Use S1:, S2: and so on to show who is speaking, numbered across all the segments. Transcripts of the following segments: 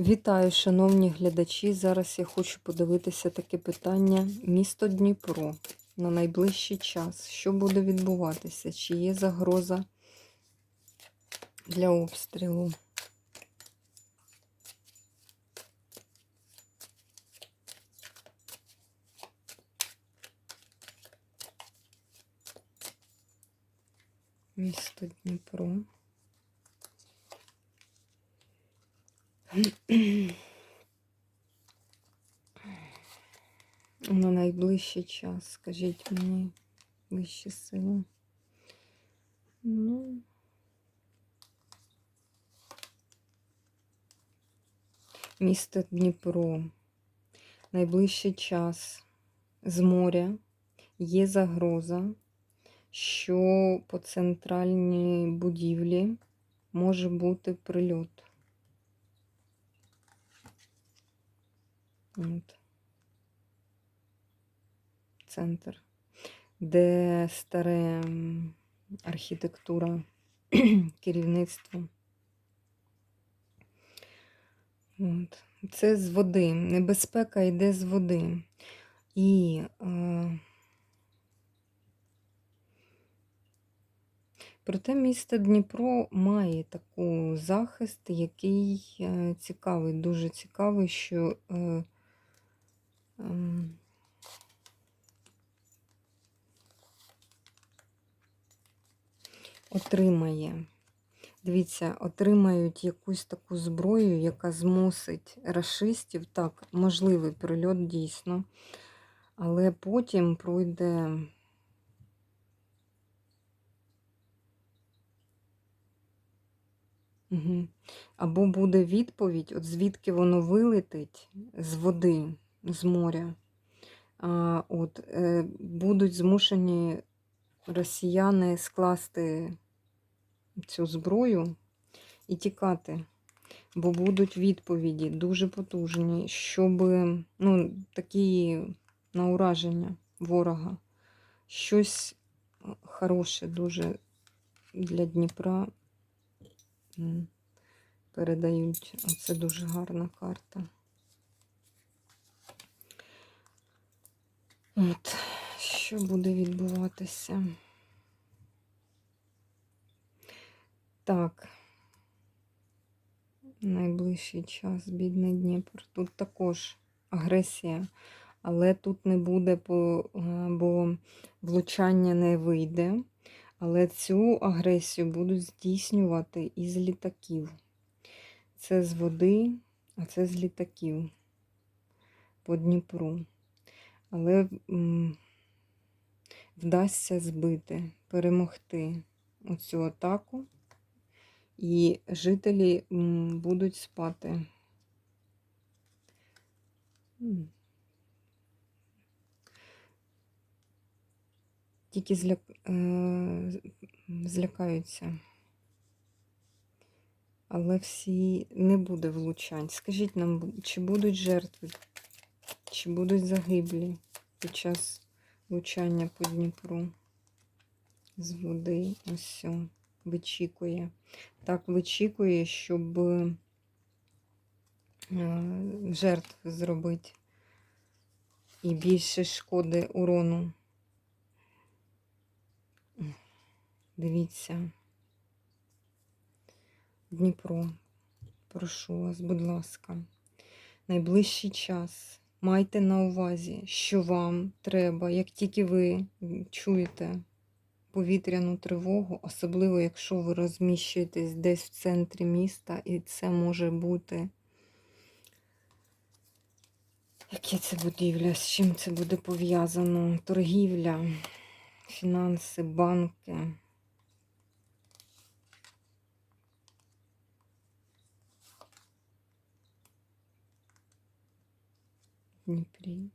S1: Вітаю, шановні глядачі. Зараз я хочу подивитися таке питання. Місто Дніпро на найближчий час. Що буде відбуватися? Чи є загроза для обстрілу? Місто Дніпро. На найближчий час, скажіть мені, вищі сили. Ну, місто Дніпро. Найближчий час з моря є загроза, що по центральній будівлі може бути прильот. От. Центр, де старе архітектура, керівництво. От. Це з води. Небезпека йде з води. І е, проте місто Дніпро має таку захист, який е, цікавий, дуже цікавий, що е, отримає. Дивіться, отримають якусь таку зброю, яка змусить расистів. Так, можливий прильот дійсно, але потім пройде. Угу. Або буде відповідь, от звідки воно вилетить з води, з моря. От, е, Будуть змушені росіяни скласти цю зброю і тікати, бо будуть відповіді дуже потужні, щоб ну, такі на ураження ворога. Щось хороше дуже для Дніпра передають. Це дуже гарна карта. От, що буде відбуватися? Так, найближчий час, бідний Дніпр. Тут також агресія, але тут не буде, е, бо влучання не вийде. Але цю агресію будуть здійснювати із літаків. Це з води, а це з літаків по Дніпру. Але вдасться збити, перемогти оцю атаку і жителі будуть спати. Тільки зляк... е, злякаються. Але всі не буде влучань. Скажіть нам, чи будуть жертви, чи будуть загиблі під час влучання по Дніпру з води? Ось вичікує. Так вичікує, щоб е, жертв зробити і більше шкоди урону. Дивіться. Дніпро, прошу вас, будь ласка, найближчий час. Майте на увазі, що вам треба, як тільки ви чуєте повітряну тривогу, особливо якщо ви розміщуєтесь десь в центрі міста, і це може бути. Яке це будівля? З чим це буде пов'язано? Торгівля, фінанси, банки. Дніпрі.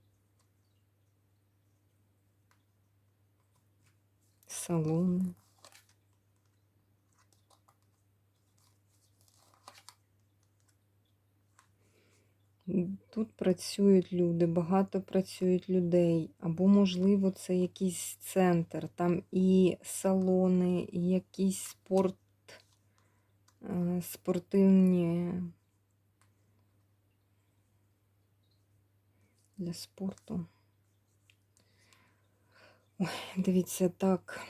S1: Салони. Тут працюють люди, багато працюють людей, або, можливо, це якийсь центр, там і салони, і якийсь спорт, е, спортивні для спорту. Ой, дивіться, так.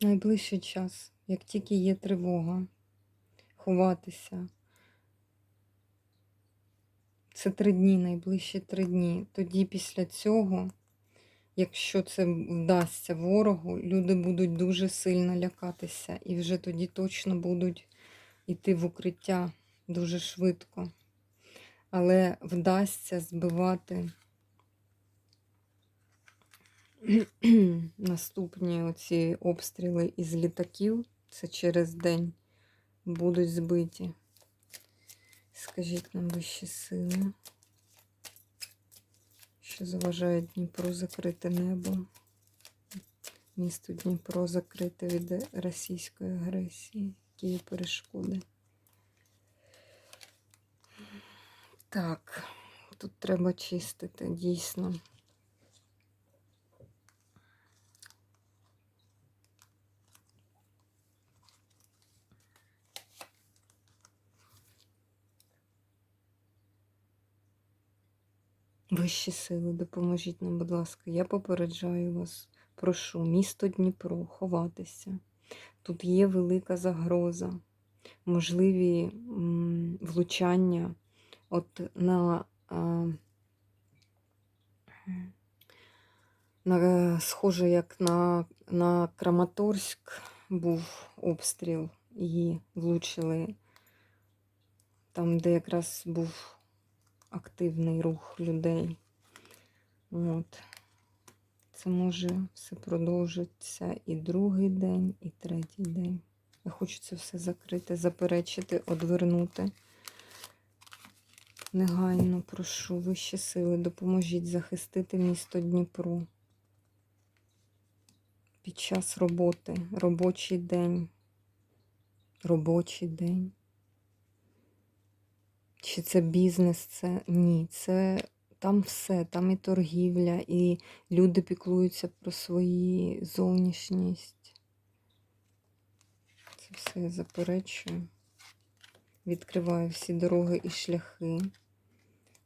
S1: Найближчий час, як тільки є тривога, ховатися. Це три дні, найближчі три дні. Тоді після цього, якщо це вдасться ворогу, люди будуть дуже сильно лякатися і вже тоді точно будуть йти в укриття дуже швидко. Але вдасться збивати наступні оці обстріли із літаків, це через день будуть збиті. Скажіть нам вищі сили, що заважають Дніпру закрити небо. Місто Дніпро закрите від російської агресії, які перешкоди. Так, тут треба чистити, дійсно. Вищі сили, допоможіть нам, будь ласка. Я попереджаю вас, прошу, місто Дніпро, ховатися. Тут є велика загроза, можливі влучання от на, на схоже, як на, на Краматорськ був обстріл і влучили там, де якраз був активний рух людей. От. Це може все продовжитися і другий день, і третій день. Я хочу це все закрити, заперечити, одвернути. Негайно прошу вищі сили, допоможіть захистити місто Дніпро. Під час роботи, робочий день, робочий день. Чи це бізнес? Це ні. Це там все, там і торгівля, і люди піклуються про свою зовнішність. Це все я заперечую. Відкриваю всі дороги і шляхи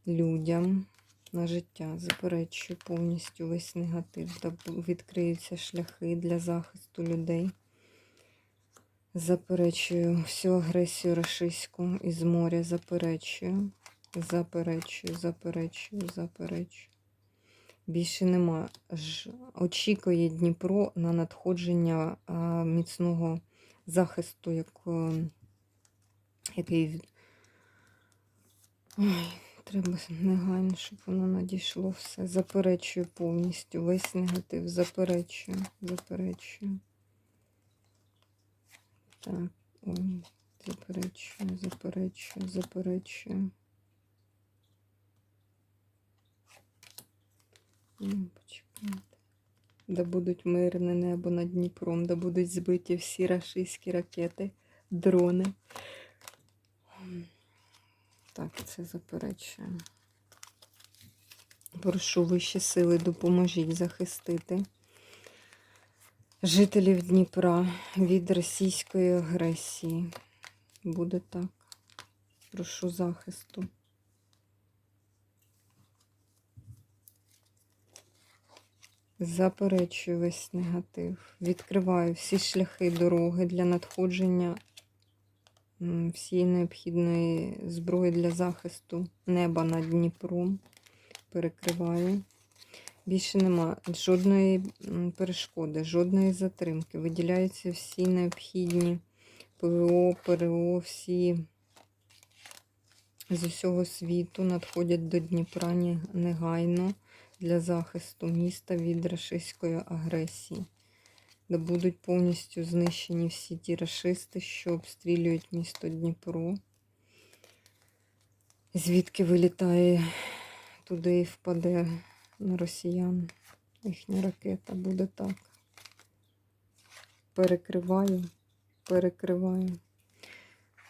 S1: людям на життя. Заперечую повністю весь негатив. Та Відкриються шляхи для захисту людей. Заперечую всю агресію рашистську із моря. Заперечую, заперечую, заперечую, заперечую. Більше нема. Очікує Дніпро на надходження міцного захисту, як, який. Ой, треба негайно, щоб воно надійшло все. Заперечую повністю. Весь негатив. Заперечую, заперечую. Так, ой, заперечую, заперечую, заперечую. Почекайте. Да будуть мирне небо над Дніпром, да будуть збиті всі рашистські ракети, дрони. Так, це заперечую. Прошу вищі сили, допоможіть захистити жителів Дніпра від російської агресії. Буде так. Прошу захисту. Заперечую весь негатив. Відкриваю всі шляхи дороги для надходження м, всієї необхідної зброї для захисту неба над Дніпром. Перекриваю. Більше нема жодної перешкоди, жодної затримки. Виділяються всі необхідні ПВО, ПРО, всі з усього світу надходять до Дніпра негайно для захисту міста від рашистської агресії. Де будуть повністю знищені всі ті рашисти, що обстрілюють місто Дніпро. Звідки вилітає туди і впаде на росіян. Їхня ракета буде так. Перекриваю, перекриваю.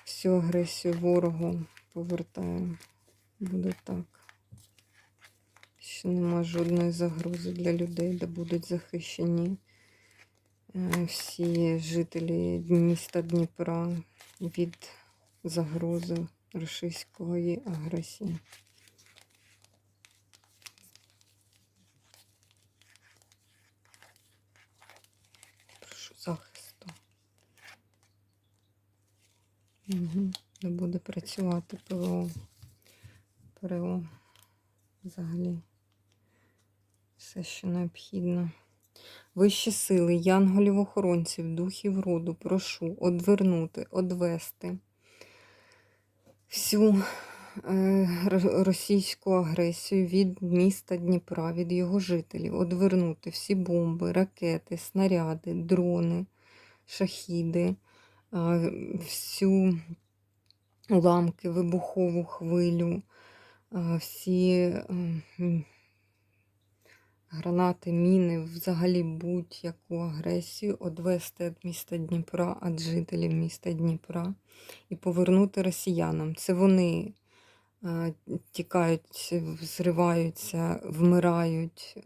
S1: Всю агресію ворогу повертаю. Буде так. Ще нема жодної загрози для людей, де будуть захищені всі жителі міста Дніпра від загрози російської агресії. Прошу захисту. Не буде працювати ПВО. ПРО. Взагалі. Все, що необхідно. Вищі сили, янголів охоронців, духів роду, прошу одвернути, одвести всю е, російську агресію від міста Дніпра, від його жителів, одвернути всі бомби, ракети, снаряди, дрони, шахіди, е, всю уламки, вибухову хвилю, е, всі гранати, міни, взагалі будь-яку агресію одвести від міста Дніпра, від жителів міста Дніпра і повернути росіянам. Це вони е, тікають, зриваються, вмирають.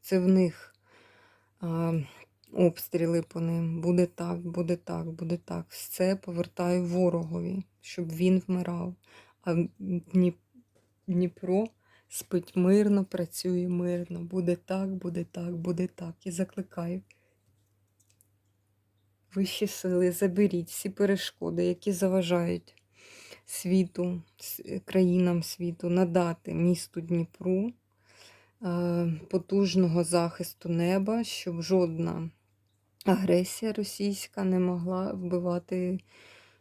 S1: Це в них е, обстріли по ним. Буде так, буде так, буде так. Все повертаю ворогові, щоб він вмирав. А Дніпро спить мирно, працює мирно. Буде так, буде так, буде так. І закликаю. Вищі сили, заберіть всі перешкоди, які заважають світу, країнам світу, надати місту Дніпру е, потужного захисту неба, щоб жодна агресія російська не могла вбивати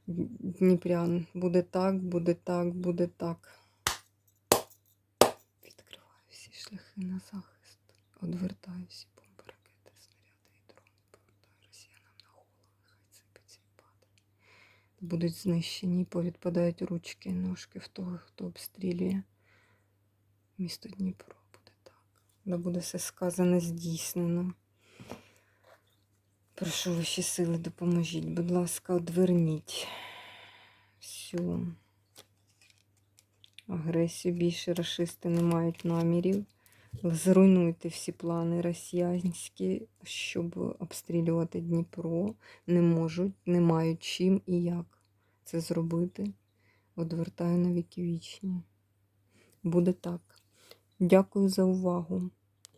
S1: дніпрян. Буде так, буде так, буде так. На захист. Одвертаю всі бомби, ракети, снаряди і дрони. Повертаю росіянам на голови. Хай сипеться і. Будуть знищені, повідпадають ручки і ножки в того, хто обстрілює місто Дніпро. Буде так. Да буде все сказане, здійснено. Прошу ваші сили, допоможіть, будь ласка, одверніть всю агресію. Більше рашисти не мають намірів. Зруйнуйте всі плани росіянські, щоб обстрілювати Дніпро. Не можуть, не мають чим і як це зробити. Одвертаю на віки вічні. Буде так. Дякую за увагу.